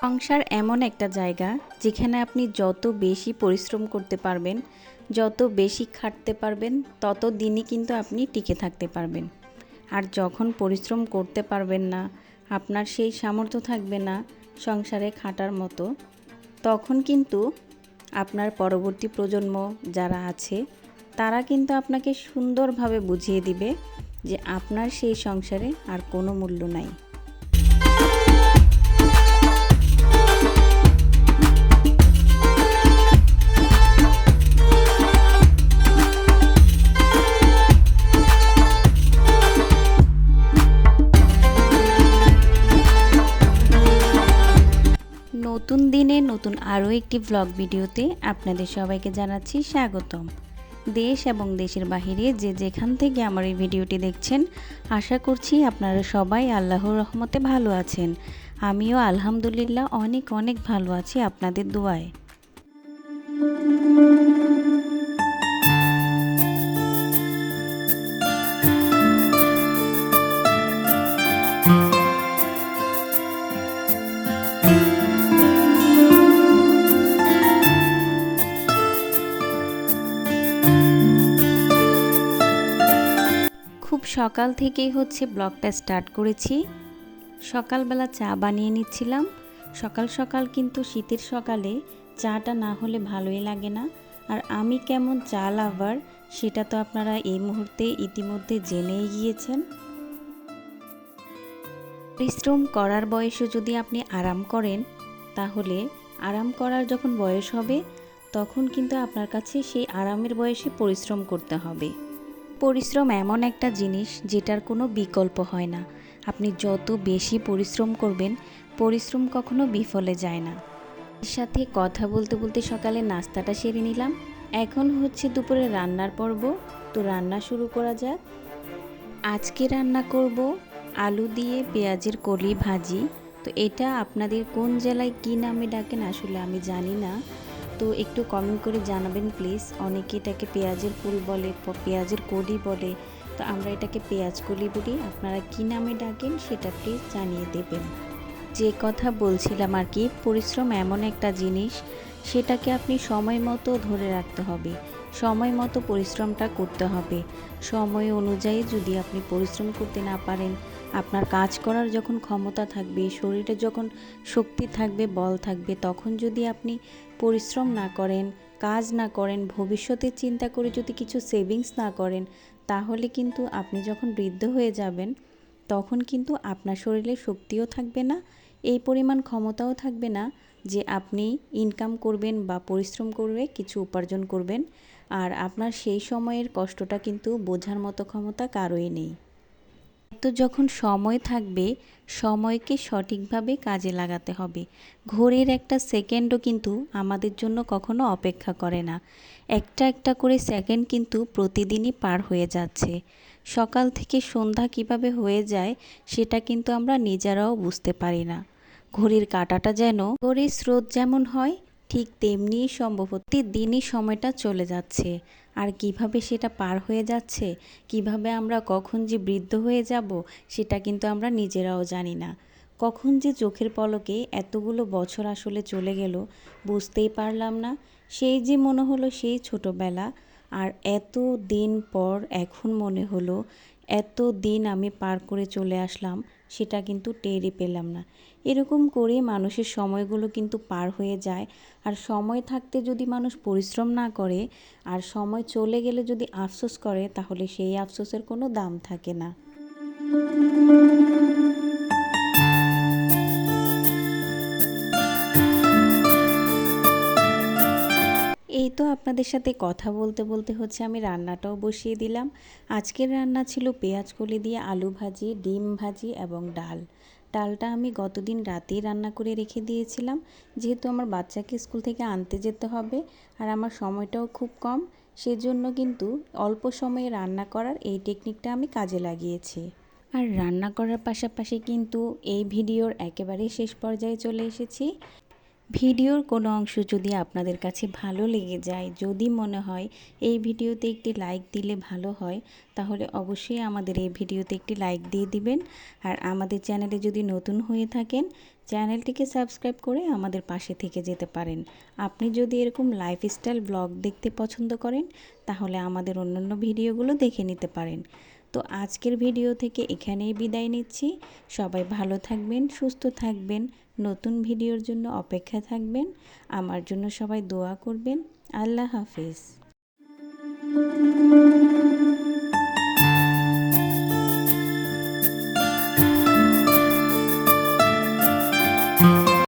সংসার এমন একটা জায়গা যেখানে আপনি যত বেশি পরিশ্রম করতে পারবেন, যত বেশি খাটতে পারবেন, তত দিনই কিন্তু আপনি টিকে থাকতে পারবেন। আর যখন পরিশ্রম করতে পারবেন না, আপনার সেই সামর্থ্য থাকবে না সংসারে খাটার মতো, তখন কিন্তু আপনার পরবর্তী প্রজন্ম যারা আছে, তারা কিন্তু আপনাকে সুন্দরভাবে বুঝিয়ে দিবে যে আপনার সেই সংসারে আর কোনো মূল্য নাই। নতুন আরও একটি ব্লগ ভিডিওতে আপনাদের সবাইকে জানাচ্ছি স্বাগতম। দেশ এবং দেশের বাহিরে যে যেখান থেকে আমার এই ভিডিওটি দেখছেন, আশা করছি আপনারা সবাই আল্লাহর রহমতে ভালো আছেন। আমিও আলহামদুলিল্লাহ অনেক অনেক ভালো আছি আপনাদের দোয়ায়। খুব সকাল থেকেই হচ্ছে ব্লগটা স্টার্ট করেছি। সকালবেলা চা বানিয়ে নিচ্ছিলাম। সকাল সকাল কিন্তু শীতের সকালে চাটা না হলে ভালোই লাগে না। আর আমি কেমন চা লাভার, সেটা তো আপনারা এই মুহূর্তে ইতিমধ্যে জেনেই গিয়েছেন। পরিশ্রম করার বয়সে যদি আপনি আরাম করেন, তাহলে আরাম করার যখন বয়স হবে, তখন কিন্তু আপনার কাছে সেই আরামের বয়সে পরিশ্রম করতে হবে। পরিশ্রম এমন একটা জিনিস যেটার কোনো বিকল্প হয় না। আপনি যত বেশি পরিশ্রম করবেন, পরিশ্রম কখনো বিফলে যায় না। এর সাথে কথা বলতে বলতে সকালে নাস্তাটা সেরে নিলাম। এখন হচ্ছে দুপুরে রান্নার পর্ব। তো রান্না শুরু করা যাক। আজকে রান্না করব আলু দিয়ে পেঁয়াজের কলি ভাজি। তো এটা আপনাদের কোন জেলায় কী নামে ডাকেন আসলে আমি জানি না। তো একটু কমেন্ট করে জানাবেন প্লিজ অনেকে এটাকে পেঁয়াজের ফুল বলে পেঁয়াজের কলি বলে। তো আমরা এটাকে পেঁয়াজ কলি বলি। আপনারা কী নামে ডাকেন সেটা প্লিজ জানিয়ে দেবেন। যে কথা বলছিলাম আর কি, পরিশ্রম এমন একটা জিনিস, সেটাকে আপনি সময় মতো ধরে রাখতে হবে। সময় মতো পরিশ্রমটা করতে হবে। সময় অনুযায়ী যদি আপনি পরিশ্রম করতে না পারেন আপনার কাজ করার যখন ক্ষমতা থাকবে, শরীরে যখন শক্তি থাকবে, বল থাকবে, তখন যদি আপনি পরিশ্রম না করেন, কাজ না করেন, ভবিষ্যতের চিন্তা করে যদি কিছু সেভিংস না করেন, তাহলে কিন্তু আপনি যখন বৃদ্ধ হয়ে যাবেন, তখন কিন্তু আপনার শরীরে শক্তিও থাকবে না, এই পরিমাণ ক্ষমতাও থাকবে না যে আপনি ইনকাম করবেন বা পরিশ্রম করবে কিছু উপার্জন করবেন। আর আপনার সেই সময়ের কষ্টটা কিন্তু বোঝার মতো ক্ষমতা কারোই নেই। তো যখন সময় থাকবে, সময়কে সঠিকভাবে কাজে লাগাতে হবে। ঘড়ির একটা সেকেন্ডও কিন্তু আমাদের জন্য কখনো অপেক্ষা করে না। একটা একটা করে সেকেন্ড কিন্তু প্রতিদিনই পার হয়ে যাচ্ছে। সকাল থেকে সন্ধ্যা কীভাবে হয়ে যায়, সেটা কিন্তু আমরা নিজেরাও বুঝতে পারি না। ঘড়ির কাঁটাটা যেন, ঘড়ির স্রোত যেমন হয় ঠিক তেমনিই সম্ভবত দিনই সময়টা চলে যাচ্ছে। আর কীভাবে সেটা পার হয়ে যাচ্ছে, কীভাবে আমরা কখন যে বৃদ্ধ হয়ে যাব, সেটা কিন্তু আমরা নিজেরাও জানি না। কখন যে চোখের পলকে এতগুলো বছর আসলে চলে গেল, বুঝতেই পারলাম না। সেই যে মনে হলো সেই ছোটবেলা, আর এত দিন পর এখন মনে হলো এত দিন আমি পার করে চলে আসলাম। সেটা কিন্তু টেরই পেলাম না। এরকম করে মানুষের সময়গুলো কিন্তু পার হয়ে যায়। আর সময় থাকতে যদি মানুষ পরিশ্রম না করে, আর সময় চলে গেলে যদি আফসোস করে, তাহলে সেই আফসোসের কোনো দাম থাকে না। এই তো আপনাদের সাথে কথা বলতে বলতে হচ্ছে আমি রান্নাটাও বসিয়ে দিলাম। আজকের রান্না ছিল পেঁয়াজ কলি দিয়ে আলু ভাজি, ডিম ভাজি এবং ডাল। ডালটা আমি গতদিন রাতেই রান্না করে রেখে দিয়েছিলাম। যেহেতু আমার বাচ্চাকে স্কুল থেকে আনতে যেতে হবে আর আমার সময়টাও খুব কম, সেজন্য কিন্তু অল্প সময়ে রান্না করার এই টেকনিকটা আমি কাজে লাগিয়েছি। আর রান্না করার পাশাপাশি কিন্তু এই ভিডিওর একেবারে শেষ পর্যায়ে চলে এসেছি। ভিডিওর কোনো অংশ যদি আপনাদের কাছে ভালো লেগে যায়, যদি মনে হয় এই ভিডিওতে একটি লাইক দিলে ভালো হয়, তাহলে অবশ্যই আমাদের এই ভিডিওতে একটি লাইক দিয়ে দিবেন। আর আমাদের চ্যানেলে যদি নতুন হয়ে থাকেন, চ্যানেলটিকে সাবস্ক্রাইব করে আমাদের পাশে থেকে যেতে পারেন। আপনি যদি এরকম লাইফস্টাইল ব্লগ দেখতে পছন্দ করেন, তাহলে আমাদের অন্যান্য ভিডিওগুলো দেখে নিতে পারেন। তো আজকের ভিডিও থেকে এখানেই বিদায় নিচ্ছি। সবাই ভালো থাকবেন, সুস্থ থাকবেন। নতুন ভিডিওর জন্য অপেক্ষা থাকবেন। আমার জন্য সবাই দোয়া করবেন। আল্লাহ হাফিজ।